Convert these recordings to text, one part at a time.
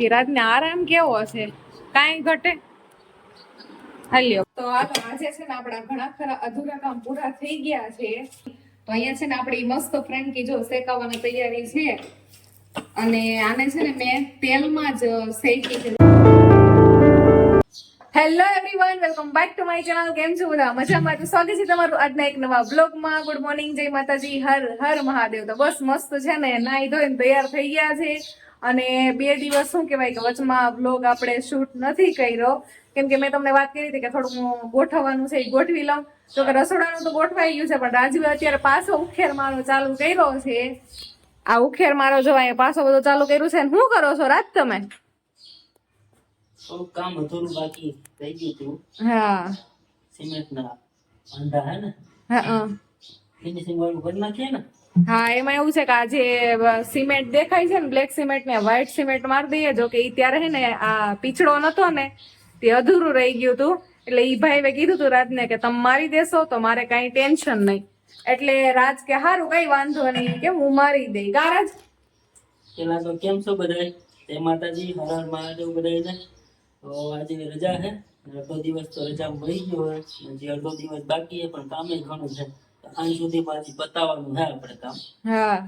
કે રાતને આરામ કેવો હશે? કાંઈ ઘટે? હાલ્યો. તો હાલો આજે છે ને આપણા ઘણા ખરા અધૂરા કામ પૂરા થઈ ગયા છે. તો અહીંયા છે ને આપણી મસ્ત ફ્રેન્કી જો શેકાવાની તૈયારી છે. અને આને છે ને મેં તેલમાં જ શેકી છે. Hello everyone welcome back to my channel કેમ છો બધા? મજામાં? તો સ્વાગત છે તમારું આજના એક નવા બ્લોગમાં ગુડ મોર્નિંગ જય માતાજી. હર હર મહાદેવ. તો બસ મસ્ત છે ને નાઈ ધોઈને તૈયાર થઈ ગયા છે. અને બે દિવસ શું કહેવાય કે વચમાં બ્લોગ આપણે શૂટ નથી કર્યો. કેમ કે મેં તમને વાત કરી હતી કે થોડું ગોઠવવાનું છે એ ગોઠવી લઉં. તો કે રસોડાનું તો ગોઠવાઈ ગયું છે પણ રાજીવ અત્યારે પાછો ઉખેર મારો ચાલુ કર્યો છે. આ ઉખેર મારો જો અહીંયા પાછો બધો ચાલુ કર્યું છે શું કરો છો? રાત તમે? કામ અધૂરું બાકી રહી ગયું હતું. હા. સિમેન્ટના અંડા હે ને? હા ફિનિશિંગ વાળું કરી નાખીએ ને? હા, એમાં એવું છે કે આ જે સિમેન્ટ દેખાય છે ને બ્લેક સિમેન્ટ ને વ્હાઈટ સિમેન્ટ મારી દઈએ, જો કે ઈ ત્યારે ને, આ પીછડો નતો ને, તે અધૂરું રહી ગયું હતું એટલે ઈ ભાઈ કીધું હતું રાજને કે, તમે મારી દેશો તો મારે કઈ ટેન્શન નહીં. એટલે રાજ કે, હારું, કઈ વાંધો નહીં કે હું મારી દઈ કા રાજ પેલા તો કેમ છો બધા તે માતાજી હર હર મહાદેવ બધાયને તો આજે રજા છે. અડધો દિવસ તો રજા મળી ગયો હોય, હજી અડધો દિવસ બાકી છે, પણ કામે ઘણું છે. સાંજ સુધી પાછી બતાવવાનું છે આપણે કામ. હા.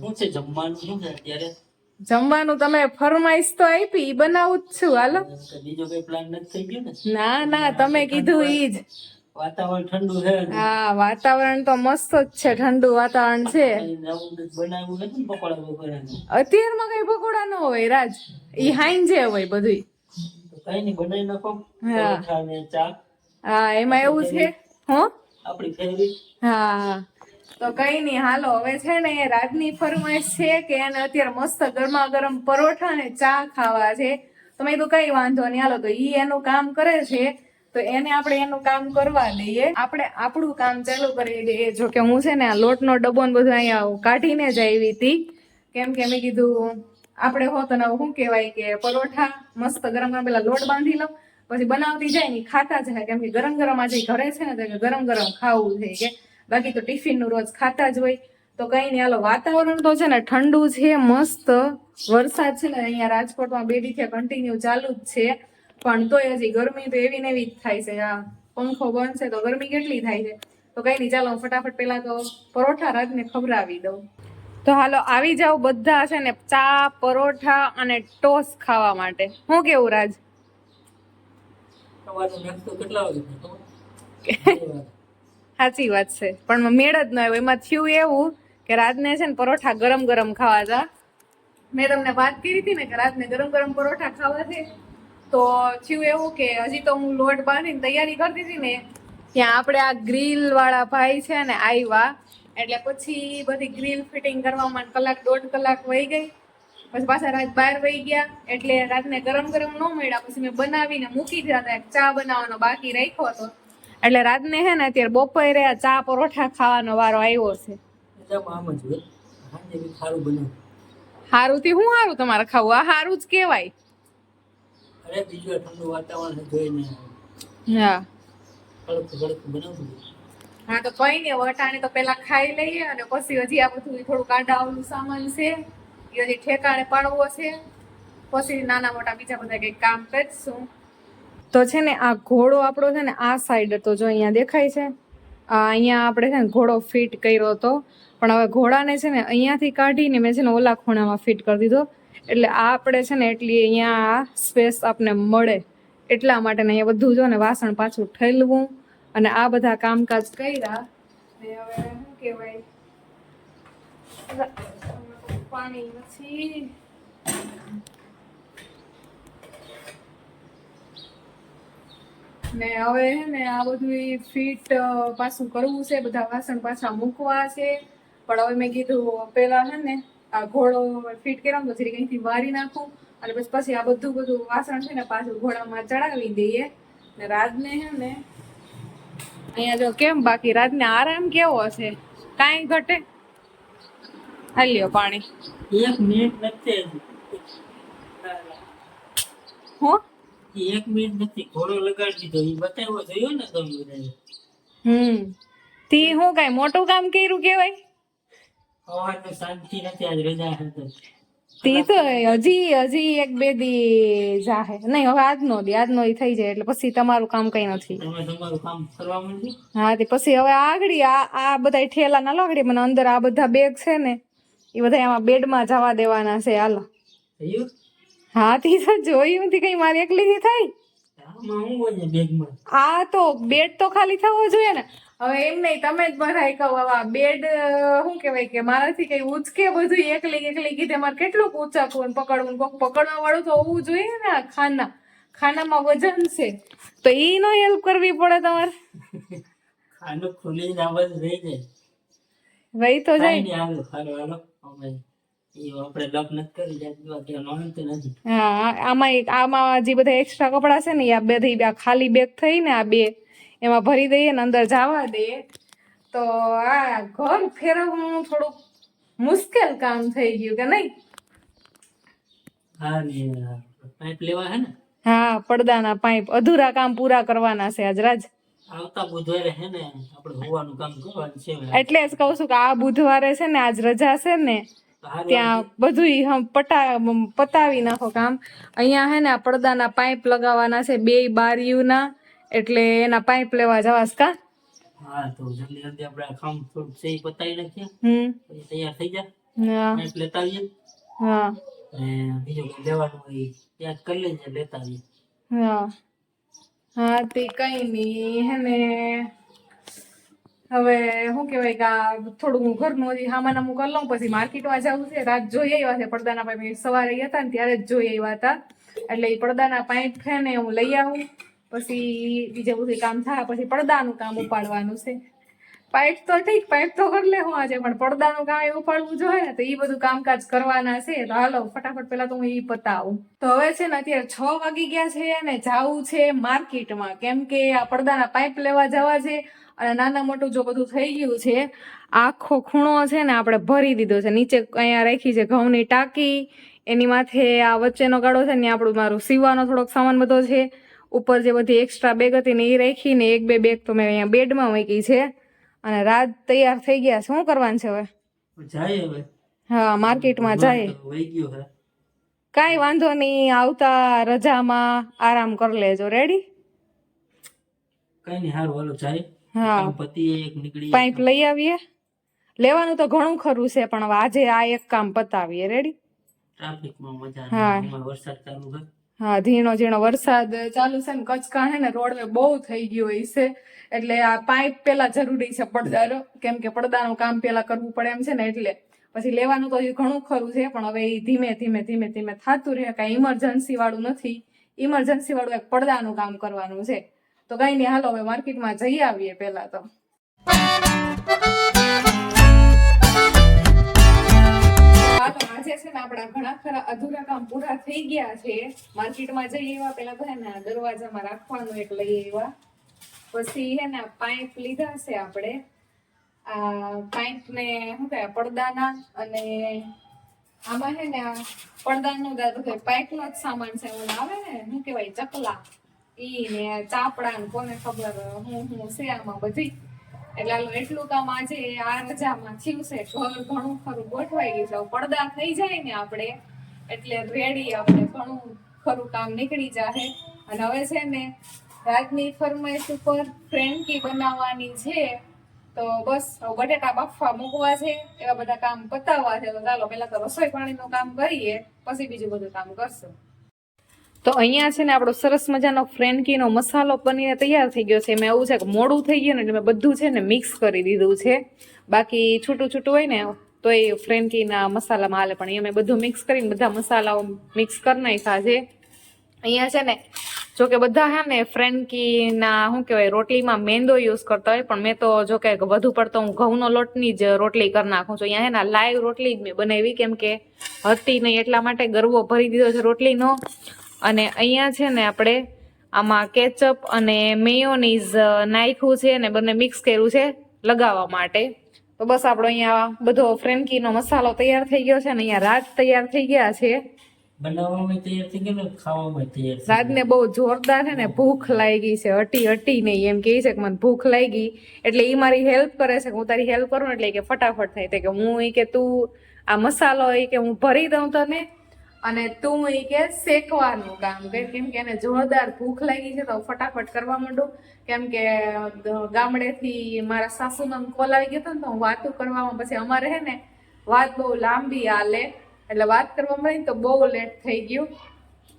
શું છે જમવાનું? શું છે અત્યારે? જમવાનું તમે ફરમાઈશ તો આપી બનાવું જ છું. હાલો. બીજો કઈ પ્લાન નથી થઈ ગયો ને? ના ના તમે કીધું ઈ જ. વાતાવરણ ઠંડુ છે હા વાતાવરણ તો મસ્ત જ છે ઠંડુ વાતાવરણ છે. બનાવ્યું નથી પકોડા બકોડાનું અત્યારમાં કઈ પકોડા ન હોય રાજ. ઈ હાઈંજે હોય બધું કઈ નહીં બનાવી નાખો. હા. ચા. હા એમાં એવું છે. હો? આપણી ફેવરિટ હા. તો કઈ નહીં હાલો હવે છે ને એ રાજની ફરમાઈશ છે કે એને અત્યારે મસ્ત ગરમા ગરમ પરોઠા ને ચા ખાવા છે. તો મેં કીધું કઈ વાંધો નહીં હાલો તો ઈ એનું કામ કરે છે. તો એને આપણે એનું કામ કરવા દઈએ. આપણે આપણું કામ ચાલુ કરી દઈએ. જો કે હું છે ને આ લોટનો ડબ્બો ને બધું અહીંયા કાઢીને જ આવી હતી. કેમ કે મેં કીધું આપણે હોત ને શું કહેવાય કે પરોઠા મસ્ત ગરમ ગરમ પેલા લોટ બાંધી લઉં. પછી બનાવતી જાય ને ખાતા જાય કેમ કે ગરમ ગરમ આજે ઘરે છે ને તો ગરમ ગરમ ખાવું છે કે બાકી તો ટિફિનનું રોજ ખાતા જ હોય. તો કઈ નહીં હાલો, વાતાવરણ તો છે ને ઠંડુ છે, મસ્ત. વરસાદ છે ને અહીંયા રાજકોટમાં બે દિવસે કન્ટિન્યુ ચાલુ જ છે. પણ તોય હજી ગરમી તો એવી ને એવી જ થાય છે. આ પંખો બંધ છે તો ગરમી કેટલી થાય છે? તો કઈ નહીં ચાલો, હું ફટાફટ પેલા તો પરોઠા રાજને ખવડાવી દઉં. તો હાલો, આવી જાવ બધા છે ને ચા, પરોઠા અને ટોસ ખાવા માટે. હું કેવું, રાજ સવારનો નાસ્તો કેટલા વાગે થાય ખબર? સાચી વાત છે. પણ મેળ જ ન આવ્યો. એમાં થયું એવું કે રાતને છે ને પરોઠા ગરમ ગરમ ખાવા હતા. મેં તમને વાત કરી હતી ને કે રાતને ગરમ ગરમ પરોઠા ખાવા છે તો થયું એવું કે હજી તો હું લોટ બાંધીને તૈયારી કરતી હતી ને ત્યાં આપણે આ ગ્રીલ વાળા ભાઈ છે ને આવ્યા એટલે પછી બધી ગ્રીલ ફિટિંગ કરવામાં કલાક દોઢ કલાક વહી ગઈ. પછી પાછા રાત બાર વહી ગયા એટલે રાતને ગરમ ગરમ ન મળ્યા. પછી મેં બનાવીને મૂકી દીધા હતા ચા બનાવવાનો બાકી રાખ્યો હતો. એટલે રાતને હે ને અત્યારે બપોરે ચા પરોઠા ખાવાનો વારો આવ્યો છે. સારું હારું થી હું હારું તમારે ખાવું? આ હારું જ કહેવાય. અરે બીજું ઠંડુ વાતાવરણ જોઈને હા. હા તો કઈ નઈ વટાણે તો પેલા ખાઈ લઈએ અને પછી હજી આ બધું થોડું કાઢાવાનું સામાન છે. એ હજી ઠેકાણે પાડવો છે. પછી નાના મોટા બીજા બધા કંઈક કામ કરીશું. તો છે ને આ ઘોડો આપણો છે ને આ સાઈડ તો જો અહીંયા દેખાય છે. અહીંયા આપણે છે ને ઘોડો ફિટ કર્યો હતો. પણ હવે ઘોડાને છે ને અહીંયાથી કાઢીને મેં છે ને ઓલા ખૂણામાં ફિટ કરી દીધો. એટલે આ આપણે છે ને એટલી અહીંયા આ સ્પેસ આપને મળે. એટલા માટે ને અહીંયા બધું જો ને વાસણ પાછું ઠેલવું. અને આ બધા કામકાજ કર્યા. ને હવે શું કહેવાય? પાણી નથી. ને હવે હે ને આ બધું ફીટ પાછું કરવું છે, બધા વાસણ પાછા મૂકવા છે. પણ હવે મેં કીધું પેલા હે ને આ ઘોડો ફિટ કર્યો તો જરીક મારી વારી નાખું અને પછી પછી આ બધું બધું વાસણ છે ને પાછું ઘોડામાં ચડાવી દઈએ. ને રાજને હે ને અહીંયા જો કેમ બાકી રાતને આરામ કેવો હશે કાંઈ ઘટે? હાલ્યો પાણી. એક મિનિટ નથી હું? એક મિનિટ નથી. ઘોડો લગાડી દીધો. એ બતાવ્યો જોયો ને તમે હમ. તી હું કાંઈ મોટું કામ કર્યું કેવાય સવારનું શાંતિ નથી આજ રજા હતી તી. તો હજી હજી એક બે દી જાહે. નહીં હવે આજનો દી. આજનો દી થઈ જાય એટલે પછી તમારું કામ કઈ નથી. તમે તમારું કામ કરવા માંડ્યું? હા તે પછી હવે આગળ આ આ બધા ઠેલા ના લાગડી મને અંદર આ બધા બેગ છે ને એ બધા આમાં બેડમાં જવા દેવાના છે હાલો. હા તી તો જોયું નથી કઈ મારી એકલીથી થાય આ તો બેડ તો ખાલી થવો જોઈએ ને. હવે એમ નહીં તમે જ બધા કહો હવે બેડ શું કહેવાય કે મારાથી કઈ ઉચકે બધું એકલી એકલી કીધે મારે કેટલું ઊંચાકવું ને પકડવું કોક પકડવા વાળું તો હોવું જોઈએ ને ખાના. ખાનામાં વજન છે. તો એ નો હેલ્પ કરવી પડે તમારે. ખાનું ખુલીને આવાજ રહી જાય. વહી તો જાય. આમાં આમાં જે બધા એક્સ્ટ્રા કપડા છે ને આ બધી આ ખાલી બેગ થઈ ને આ બે એમાં ભરી દઈએ ને અંદર જવા દઈએ તો આ ઘર ફેરવવું થોડુંક મુશ્કેલ કામ થઈ ગયું કે નહીં? હા ને પાઇપ લેવા હે ને? હા પડદાના પાઇપ અધૂરા કામ પૂરા કરવાના છે આજ રાજ. આવતા બુધવારે હે ને આપણે હોવાનું કામ કરવાનું છે એટલે જ કહું છું કે આ બુધવારે છે ને આજ રજા છે ને ત્યાં બધું પટા પતાવી નાખો કામ. અહીંયા હે ને આ પડદાના પાઇપ લગાવવાના છે બે બારીઓના એટલે એના પાઇપ લેવા જવાસ કા? હા તો જલ્દી જલ્દી આપણે કામ છે પતાવી નાખીએ. હમ. તૈયાર થઈ જા. હા. પાઇપ લેતા આવીએ. હા. બીજું લેવાનું હોય ત્યાં કરી લઈએ લેતા આવીએ. હા. હા તે કઈ નહીં હે હવે શું કહેવાય કે આ થોડું હું ઘરનું હજી સામાન અમુક કરી લઉં પછી માર્કેટમાં જવું છે. રાત જોઈ આવ્યા છે. પડદાના પાઇપ સવારે ગયા હતા ને ત્યારે જ જોઈ આવ્યા હતા. એટલે એ પડદાના પાઇપ છે ને હું લઈ આવું. પછી બીજે બધું કામ થાય, પછી પડદાનું કામ ઉપાડવાનું છે. પાઇપ તો ઠીક, પાઇપ તો કરી લે હું આજે, પણ પડદાનું કામ એ ઉપાડવું જોઈએ ને, તો એ બધું કામકાજ કરવાના છે. તો હાલો, ફટાફટ પેલા તો હું એ પતાવું. તો હવે છે ને, અત્યારે છ વાગી ગયા છે અને જાવું છે માર્કેટમાં. કેમ કે આ પડદાના પાઇપ લેવા જવા છે અને નાના મોટું જો બધું થઈ ગયું છે, આખો ખૂણો છે ને આપણે ભરી દીધો છે. નીચે અહીંયા રાખી છે ઘઉંની ટાંકી, એની માથે આ વચ્ચેનો ગાળો છે ને આપણું મારું સીવાનો થોડોક સામાન બધો છે. ઉપર જે બધી એક્સ્ટ્રા બેગ હતી ને એ રાખીને એક બે બેગ તો મેં અહીંયા બેડમાં મૂકી છે. અને રાત તૈયાર થઈ ગયા. છે શું કરવાનું છે હવે? જાય હવે. હા માર્કેટમાં જાય. કાંઈ વાંધો નહીં આવતા રજામાં આરામ કરી લેજો. રેડી કઈ નહીં હારું હાલો જાય. હા. એક નીકળી પાઇપ લઈ આવીએ. લેવાનું તો ઘણું ખરું છે પણ આજે આ એક કામ પતાવીએ. રેડી ટ્રાફિકમાં મજા હા. વરસાદ ચાલુ છે હા, ઝીણો ઝીણો વરસાદ ચાલુ છે ને કચકા હે ને, રોડવે બહુ થઈ ગયો હોય છે. એટલે આ પાઇપ પેલા જરૂરી છે પડદાનો કેમ કે પડદાનું કામ પેલા કરવું પડે એમ છે ને, એટલે. પછી લેવાનું તો ઘણું ખરું છે, પણ હવે એ ધીમે ધીમે ધીમે ધીમે થતું રહે, કાંઈ ઇમરજન્સી વાળું નથી. ઇમરજન્સી વાળું એક પડદાનું કામ કરવાનું છે. તો કઈ નહીં, હાલો, હવે માર્કેટમાં જઈ આવીએ પેલા તો. આપણા ઘણા ખરા અધૂરા કામ પૂરા થઈ ગયા છે. માર્કેટમાં જઈ એવા પેલા તો હે ને દરવાજામાં રાખવાનું એક લઈ એવા. પછી હે ને પાઇપ લીધા છે આપણે. આ પાઇપ ને શું કહેવાય, પડદાના અને આમાં છે ને પડદાનું દાદુ કે પાઇપનો જ સામાન છે એવું આવે ને, શું કહેવાય, ચકલા. ઈ ને ચાપડા ને કોને ખબર, હું હું છે આમાં બધી. એટલે એટલું કામ આજે આ રજામાં થયું છે ઘર ઘણું ખરું ગોઠવાઈ ગયું છે. પડદા થઈ જાય ને આપણે, એટલે રેડી આપણે ઘણું ખરું કામ નીકળી જાહે. અને હવે છે ને રાજની ફરમાઈશ ઉપર ફ્રેન્કી બનાવવાની છે. તો બસ બટેટા બાફવા મૂકવા છે, એવા બધા કામ પતાવવા છે. તો ચાલો પેલા તો રસોઈ પાણીનું કામ કરીએ, પછી બીજું બધું કામ કરશું. તો અહીંયા છે ને આપણો સરસ મજાનો ફ્રેન્કીનો મસાલો બનીને તૈયાર થઈ ગયો છે. મેં એવું છે કે મોડું થઈ ગયું ને એટલે મેં બધું છે ને મિક્સ કરી દીધું છે. બાકી છૂટું છૂટું હોય ને તો એ ફ્રેન્કીના મસાલામાં હાલે. પણ અહીંયા મેં બધું મિક્સ કરીને બધા મસાલાઓ મિક્સ કરી નાખ્યા છે. અહીંયા છે ને જો કે બધા હે ને ફ્રેન્કીના શું કહેવાય, રોટલીમાં મેંદો યુઝ કરતા હોય. પણ મેં તો જો કે વધુ પડતો હું ઘઉંનો લોટની જ રોટલી કરી નાખું છું. અહીંયા હે ને લાઈવ રોટલી જ મેં બનાવી. કેમ કે હતી નહીં એટલા માટે ગરવો ભરી દીધો છે રોટલીનો. અને અહીંયા છે ને આપણે આમાં કેચઅપ અને મેયોનીઝ નાખ્યું છે અને બંને મિક્સ કર્યું છે લગાવવા માટે. તો બસ આપણો અહીંયા બધો ફ્રેન્કીનો મસાલો તૈયાર થઈ ગયો છે અને અહીંયા રાત તૈયાર થઈ ગયા છે. બનાવવામાં તૈયાર થઈ ગયો ખાવામાં તૈયાર થઈ બહુ જોરદાર છે ને ભૂખ લાગી છે અટી અટી નહીં એમ કહે છે કે મને ભૂખ લાગી. એટલે એ મારી હેલ્પ કરે છે કે હું તારી હેલ્પ કરું એટલે કે ફટાફટ થાય. કે હું એ કે તું આ મસાલો એ કે હું ભરી દઉં તને. અને તું એ કે શેકવાનું કામ. કે કેમ કે એને જોરદાર ભૂખ લાગી છે તો ફટાફટ કરવા માંડું. કેમ કે ગામડેથી મારા સાસુમાં કોલ આવી ગયો હતો ને તો હું વાતો કરવામાં પછી અમારે હે ને વાત બહુ લાંબી હાલે. એટલે વાત કરવા મળી તો બહુ લેટ થઈ ગયું.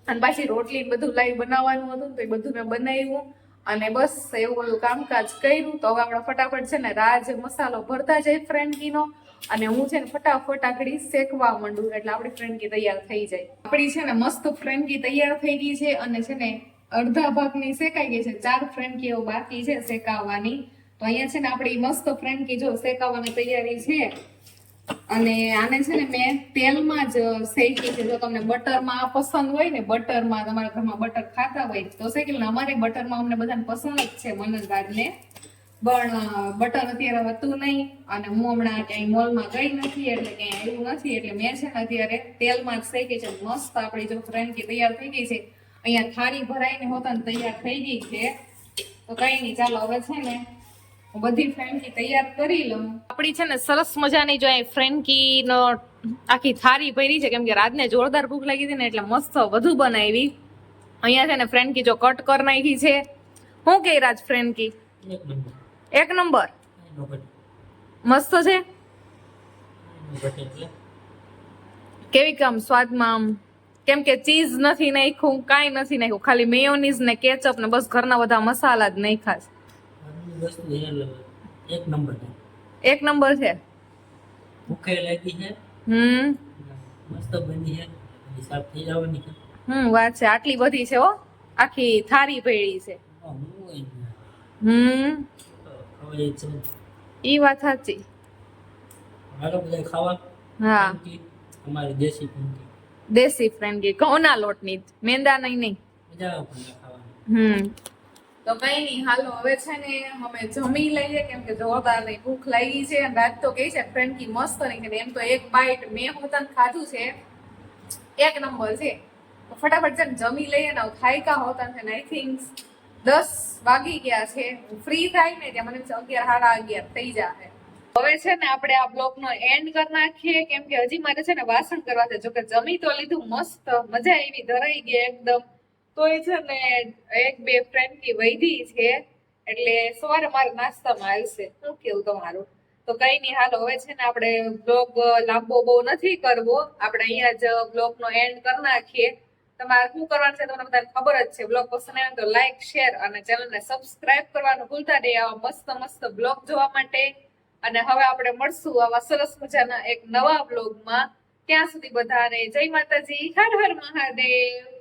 અને પાછી રોટલી બધું લાવી બનાવવાનું હતું તો એ બધું મેં બનાવ્યું. અને બસ એવું બધું કામકાજ કર્યું. તો હવે આપણે ફટાફટ છે ને રાજ મસાલો ભરતા જાય ફ્રેન્કીનો અને હું છે ને ફટાફટ આકડી શેકવા માંડું, એટલે આપણી ફ્રેન્કી તૈયાર થઈ જાય. આપણી છે ને મસ્ત ફ્રેન્કી તૈયાર થઈ ગઈ છે અને છે ને અડધા ભાગની શેકાઈ ગઈ છે. ચાર ફ્રેન્કીઓ બાકી છે શેકાવવાની તો અહીંયા છે ને આપણી મસ્ત ફ્રેન્કી જો શેકાવવાની તૈયારી છે. અને આને છે ને મેં તેલમાં જ શેકી છે. જો તમને બટરમાં પસંદ હોય ને, બટરમાં તમારા ઘરમાં બટર ખાતા હોય, તો શેકી લો. અમારે બટરમાં અમને બધાને પસંદ જ છે મનનરાજને પણ બટન અત્યારે હતું નહીં અને હું હમણાં ક્યાંય મોલમાં ગઈ નથી એટલે ક્યાંય આવ્યું નથી એટલે મેં છે ને અત્યારે તેલમાં જ શેકી છે. મસ્ત આપણી જો ફ્રેન્કી તૈયાર થઈ ગઈ છે. અહીંયા થાળી ભરાઈને હોતાને તૈયાર થઈ ગઈ છે. તો કઈ નહીં, ચાલો હવે છે ને હું બધી ફ્રેન્કી તૈયાર કરી લઉં. આપણી છે ને સરસ મજાની જો અહીં ફ્રેન્કીનો આખી થાળી ભરી છે. કેમ કે રાતને જોરદાર ભૂખ લાગી હતી ને એટલે મસ્ત વધુ બનાવી. અહીંયા છે ને ફ્રેન્કી જો કટ કરી નાખી છે. શું કે રાજ ફ્રેન્કી? એક નંબર. મસ્ત છે? કેવી કામ સ્વાદમાં આમ? કેમ કે ચીઝ નથી નાખ્યું, કાંઈ નથી નાખ્યું. ખાલી મેયોનીઝ ને કેચઅપ ને બસ ઘરના બધા મસાલા જ નાખ્યા છે. એક નંબર છે. એક નંબર છે ભૂખે લાગી છે હમ. મસ્ત બની છે હિસાબ થઈ જવાની છે હમ, વાત છે. આટલી બધી છે હો. આખી થાળી ભેળી છે. હમ. ઈ વાત સાચી. મારો બધા ખાવા? હા. અમારી દેશી ફ્રેન્કી. દેશી ફ્રેન્કી કોના લોટની? મેંદા નહીં. નહીં મજા આવે પણ હમ. તો કઈ નહીં હાલો હવે છે ને અમે જમી લઈએ કેમ કે જોરદાર નહીં ભૂખ લાગી છે. અને રાત તો કહી છે ફ્રેન્કી મસ્ત નહીં એમ તો એક બાઈટ મેં હોતા ખાધું છે. એક નંબર છે. તો ફટાફટ છે જમી લઈએ ને ખાઈકા હોતા છે ને આઈ થિંક દસ વાગી ગયા છે. ફ્રી થાય ને ત્યાં મને અગિયાર, સાડા અગિયાર થઈ જાય હવે છે ને આપણે આ બ્લોક નો એન્ડ કરી નાખીએ. કેમ કે હજી મારે છે ને વાસણ કરવા છે. જોકે જમી તો લીધું મસ્ત. મજા આવી, ધરાઈ ગઈ એકદમ. તો એ છે ને એક, બે ફ્રેન્ડની વૈધી છે. એટલે સવારે મારે નાસ્તામાં આવશે. શું કેવું તમારું? તો કઈ નહીં, હાલ, હવે છે ને આપણે બ્લોગ લાંબો બહુ નથી કરવો. આપણે અહીંયા જ બ્લોગ નો એન્ડ કરી નાખીએ. તમારે શું કરવાનું છે તમને બધાને ખબર જ છે. બ્લોગ પસંદ આવે તો લાઈક શેર અને ચેનલને સબસ્ક્રાઇબ કરવાનું ભૂલતા નહીં. આવા મસ્ત મસ્ત બ્લોગ જોવા માટે. અને હવે આપણે મળશું આવા સરસ મજાના એક નવા બ્લોગમાં. ત્યાં સુધી બધાને જય માતાજી. હર હર મહાદેવ.